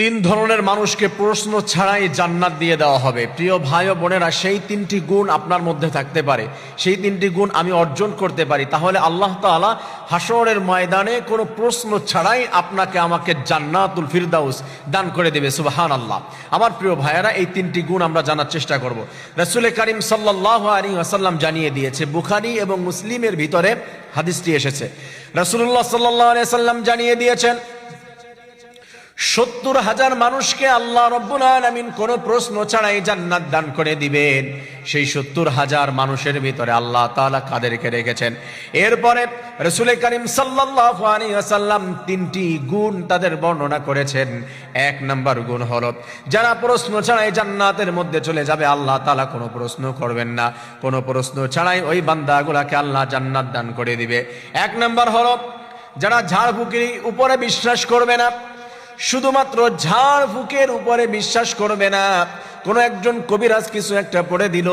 তিন ধরনের মানুষকে প্রশ্ন ছাড়াই জান্নাত দিয়ে দেওয়া হবে। প্রিয় ভাই ও বোনেরা, সেই তিনটি গুণ আপনার মধ্যে থাকতে পারে। সেই তিনটি গুণ আমি অর্জন করতে পারি। তাহলে আল্লাহ তাআলা হাসরের ময়দানে কোনো প্রশ্ন ছাড়াই আপনাকে আমাকে জান্নাতুল ফিরদাউস দান করে দেবে। সুবাহান আল্লাহ আমার প্রিয় ভাইয়েরা, এই তিনটি গুণ আমরা জানার চেষ্টা করব। রসুল করিম সাল্লাহ আলী আসাল্লাম জানিয়ে দিয়েছে, বুখারি এবং মুসলিমের ভিতরে হাদিসটি এসেছে। রসুল্লাহ সাল্লাহ আলিয়া সাল্লাম জানিয়ে দিয়েছেন সত্তর হাজার মানুষকে আল্লাহ রব্বুল আলমিন কোন প্রশ্ন ছাড়াই জান্নাত দান করে দিবেন। সেই সত্তর হাজার মানুষের ভিতরে আল্লাহ তাআলা কাদেরকে রেখেছেন। এরপরে রসুল করিম ওয়াসাল্লাম তিনটি গুণ তাদের বর্ণনা করেছেন। এক নম্বর গুণ হলো, যারা প্রশ্ন ছাড়াই জান্নাতের মধ্যে চলে যাবে, আল্লাহ তালা কোনো প্রশ্ন করবেন না। কোনো প্রশ্ন ছাড়াই ওই বান্দাগুলাকে আল্লাহ জান্নাত দান করে দিবে। এক নম্বর হলো, যারা ঝাড়ফুঁকির উপরে বিশ্বাস করবে না শুধুমাত্র ঝাড় ফুকের উপরে বিশ্বাস করবে না। কোনো একজন কবিরাজ কিছু একটা পড়ে দিল,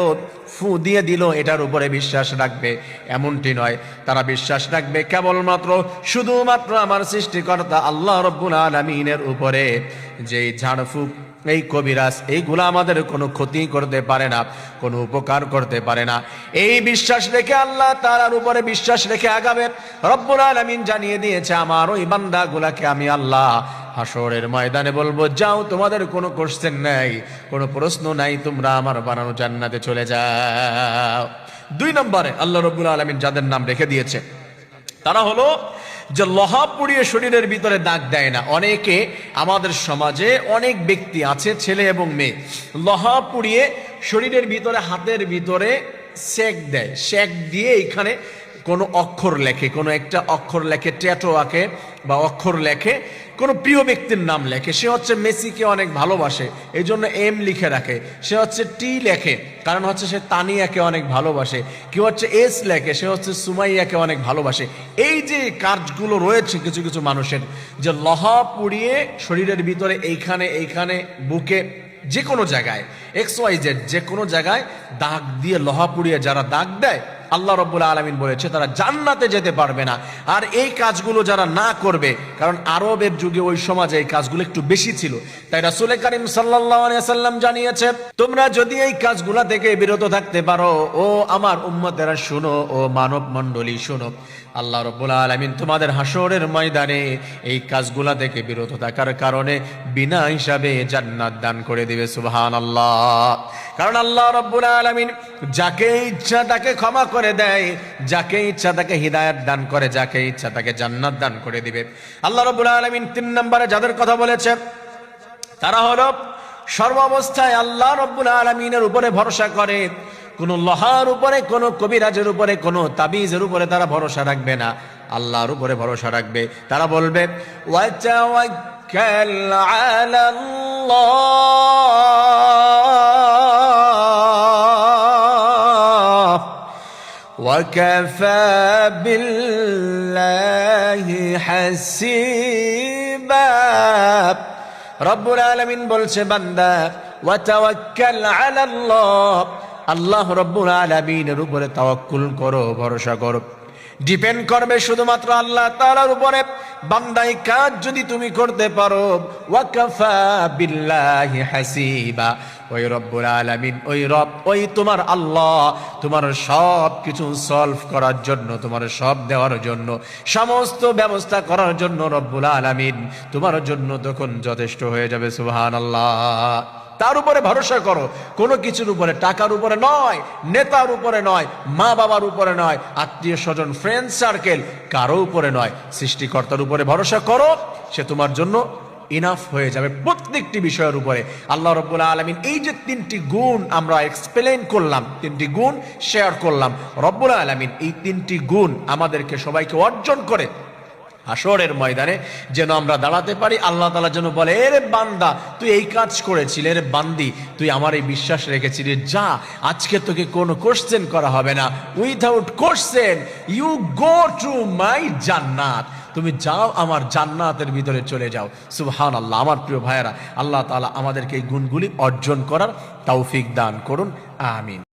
ফু দিয়ে দিল, এটার উপরে বিশ্বাস রাখবে। এমনটি নয়। তারা বিশ্বাস রাখবে কেবলমাত্র শুধুমাত্র আমার সৃষ্টিকর্তা আল্লাহ রব্বুল আলমিনের উপরে। যেই ঝাড়ফুক এই কবিরাজ, এইগুলো আমাদের কোনো ক্ষতি করতে পারে না, কোনো উপকার করতে পারে না। এই বিশ্বাস রেখে আল্লাহ তালার উপরে বিশ্বাস রেখে আগাবেন। রব্বুল আলমিন জানিয়ে দিয়েছে, আমার ওই বান্দাগুলাকে আমি আল্লাহ হাসরের ময়দানে বলব, যাও, তোমাদের কোনো কোশ্চেন নাই, কোনো প্রশ্ন নাই, তোমরা আমার বানানো জান্নাতে চলে যাও। দুই নম্বরে আল্লাহ রব্বুল আলমিন যাদের নাম রেখে দিয়েছে, তারা হলো যে লহা পুড়িয়ে শরীরের ভিতরে দাগ দেয় না। অনেকে আমাদের সমাজে অনেক ব্যক্তি আছে, ছেলে এবং মেয়ে, লহা পুড়িয়ে শরীরের ভিতরে, হাতের ভিতরে সেক দেয়। সেক দিয়ে এখানে কোনো অক্ষর লেখে, কোনো একটা অক্ষর লেখে, ট্যাটো আঁকে বা অক্ষর লেখে, কোনো প্রিয় ব্যক্তির নাম লেখে। সে হচ্ছে মেসিকে অনেক ভালোবাসে এই জন্য এম লিখে রাখে। সে হচ্ছে টি লেখে, কারণ হচ্ছে সে তানিয়াকে অনেক ভালোবাসে। কেউ হচ্ছে এস লেখে, সে হচ্ছে সুমাইয়াকে অনেক ভালোবাসে। এই যে কাজগুলো রয়েছে কিছু কিছু মানুষের, যে লহা পুড়িয়ে শরীরের ভিতরে এইখানে এইখানে, বুকে যে কোনো জায়গায়, এক্স ওয়াই জেড যে কোনো জায়গায় দাগ দিয়ে, লহা পুড়িয়ে যারা দাগ দেয় আল্লাহ রব্বুল আলমিন বলেছে, তারা জান্নাতে যেতে পারবে না। আর এই কাজগুলো যারা না করবে, কারণ আরবের যুগে ওই সমাজে এই কাজগুলো একটু বেশি ছিল। তাই রাসুলে করিম সাল্লাম জানিয়েছে, তোমরা যদি এই কাজগুলা থেকে বিরত থাকতে পারো, ও আমার উম্মতেরা, শুনো, ও মানব মণ্ডলী শুনো। আল্লাহ রব্বুল আলমিন তোমাদের হাসরের ময়দানে এই কাজগুলা থেকে বিরত থাকার কারণে বিনা হিসাবে জান্নাত দান করে দিবে সুবহান আল্লাহ কারণ আল্লাহ রব্বুল আলমিন যাকে ইচ্ছা তাকে ক্ষমা করে দেয়, যাকে ইচ্ছা তাকে হৃদায়ত দান করে, যাকে ইচ্ছা তাকে জান্নাত দান করে দিবে। আল্লাহ রব্বুল আলমিন তিন নম্বরে যাদের কথা বলেছে, তারা হলো সর্বাবস্থায় আল্লাহ রব্বুল আলমিনের উপরে ভরসা করে কোন লোহার উপরে কোন কবিরাজের উপরে কোন তাবিজের উপরে তারা ভরসা রাখবে না আল্লাহর উপরে ভরসা রাখবে তারা বলবে ওয়াতাওয়াক্কাল আলাল্লাহ وكفى بالله حسيبا রব্বুল আলমিন বলছে বান্দা ওয়াতাওয়াক্কাল আলাল্লাহ আল্লাহ রব্বুল আলমিনের উপরে তাওয়াক্কুল করো, ভরসা করো। ডিপেন্ড করবে শুধুমাত্র আল্লাহ তাআলার উপরে। বান্দাই কাজ যদি তুমি করতে পারো, ওয়াকাফা বিল্লাহি হাসিবা। ওই রব্বুল আলামিন, ওই রব, ওই তোমার আল্লাহ, তোমার সব কিছু সলভ করার জন্য, তোমার সব দেওয়ার জন্য, সমস্ত ব্যবস্থা করার জন্য রব্বুল আলামিন তোমার জন্য তখন যথেষ্ট হয়ে যাবে, সুবহানাল্লাহ। তার উপরে ভরসা করো। কোনো কিছুর উপরে, টাকার উপরে নয়, নেতার উপরে নয় মা বাবার উপরে নয়, আত্মীয় স্বজন ফ্রেন্ড সার্কেল কারও উপরে নয়। সৃষ্টিকর্তার উপরে ভরসা করো, সে তোমার জন্য ইনাফ হয়ে যাবে প্রত্যেকটি বিষয়ের উপরে। আল্লাহ রব্বুল আলমিন এই যে তিনটি গুণ আমরা এক্সপ্লেন করলাম, তিনটি গুণ শেয়ার করলাম, রব্বুল আলমিন এই তিনটি গুণ আমাদেরকে সবাইকে অর্জন করে হাসরের ময়দানে যেন আমরা দাঁড়াতে পারি। আল্লাহ তালা যেন বলে এরে বান্দা, তুই এই কাজ করেছিলি এর বান্দি, তুই আমার এই বিশ্বাস রেখেছিলি। যা, আজকে তোকে কোনো কোশ্চেন করা হবে না। Without question you go to my জান্নাত। তুমি যাও, আমার জান্নাতের ভিতরে চলে যাও। সুবহান আল্লাহ আমার প্রিয় ভাইয়েরা, আল্লাহ তালা আমাদেরকে এই গুণগুলি অর্জন করার তৌফিক দান করুন। আমিন।